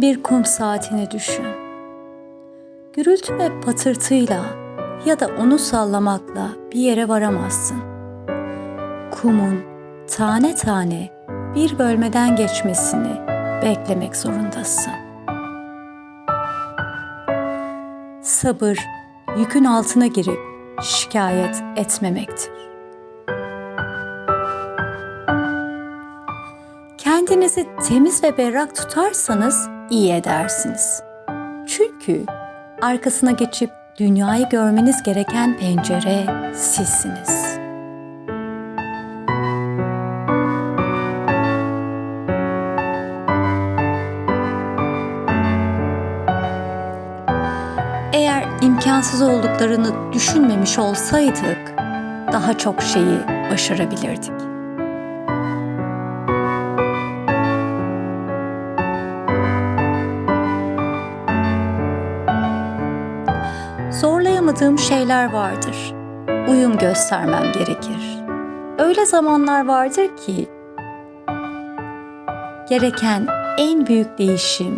bir kum saatini düşün. Gürültü ve patırtıyla ya da onu sallamakla bir yere varamazsın. Kumun tane tane bir bölmeden geçmesini beklemek zorundasın. Sabır yükün altına girip şikayet etmemektir. Kendinizi temiz ve berrak tutarsanız iyi edersiniz. Çünkü arkasına geçip dünyayı görmeniz gereken pencere sizsiniz. Eğer imkansız olduklarını düşünmemiş olsaydık daha çok şeyi başarabilirdik. Zorlayamadığım şeyler vardır. Uyum göstermem gerekir. Öyle zamanlar vardır ki gereken en büyük değişim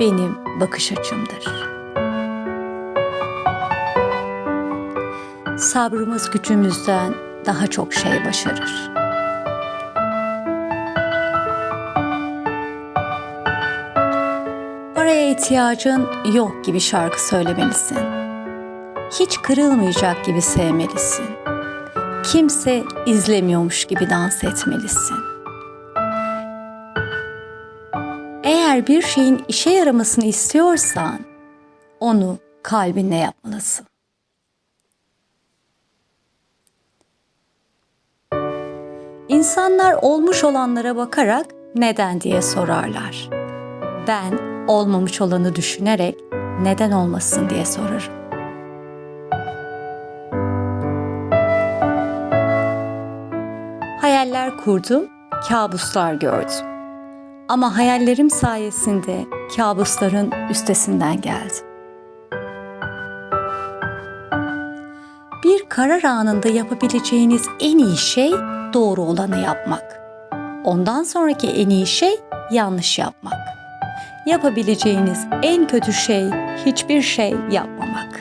benim bakış açımdır. Sabrımız gücümüzden daha çok şey başarır. Paraya ihtiyacın yok gibi şarkı söylemelisin. Hiç kırılmayacak gibi sevmelisin. Kimse izlemiyormuş gibi dans etmelisin. Eğer bir şeyin işe yaramasını istiyorsan onu kalbinle yapmalısın. İnsanlar olmuş olanlara bakarak neden diye sorarlar. Ben olmamış olanı düşünerek neden olmasın diye sorarım. Hayaller kurdum, kabuslar gördüm. Ama hayallerim sayesinde kabusların üstesinden geldim. Bir karar anında yapabileceğiniz en iyi şey doğru olanı yapmak. Ondan sonraki en iyi şey yanlış yapmak. Yapabileceğiniz en kötü şey hiçbir şey yapmamak.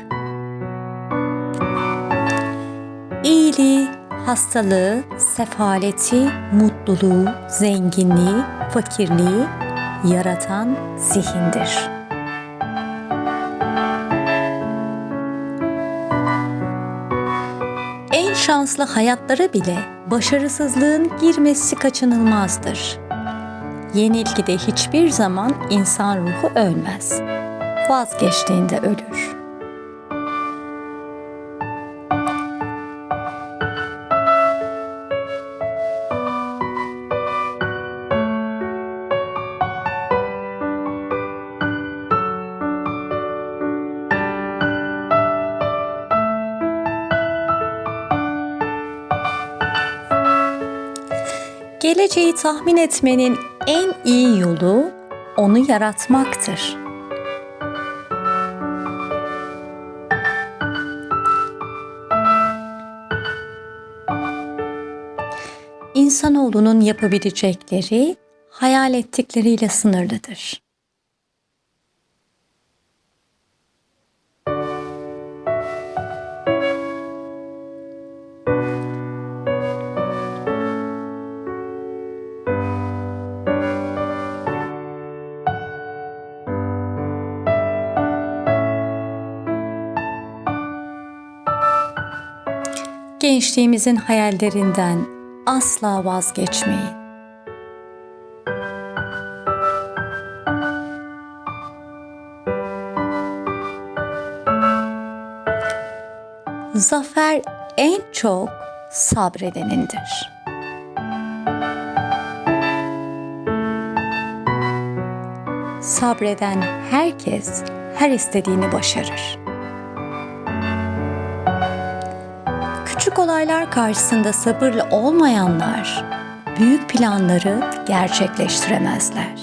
İyiliği, hastalığı, sefaleti, mutluluğu, zenginliği, fakirliği yaratan zihindir. En şanslı hayatlara bile başarısızlığın girmesi kaçınılmazdır. Yenilgide hiçbir zaman insan ruhu ölmez. Vazgeçtiğinde ölür. Geleceği tahmin etmenin en iyi yolu onu yaratmaktır. İnsanoğlunun yapabilecekleri hayal ettikleriyle sınırlıdır. Gençliğimizin hayallerinden asla vazgeçmeyin. Zafer en çok sabredenindir. Sabreden herkes her istediğini başarır. Küçük olaylar karşısında sabırlı olmayanlar büyük planları gerçekleştiremezler.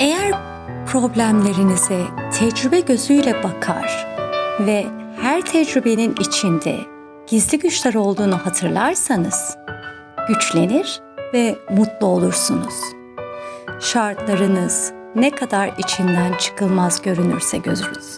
Eğer problemlerinize tecrübe gözüyle bakar ve her tecrübenin içinde gizli güçler olduğunu hatırlarsanız güçlenir ve mutlu olursunuz. Şartlarınız ne kadar içinden çıkılmaz görünürse gözünüz.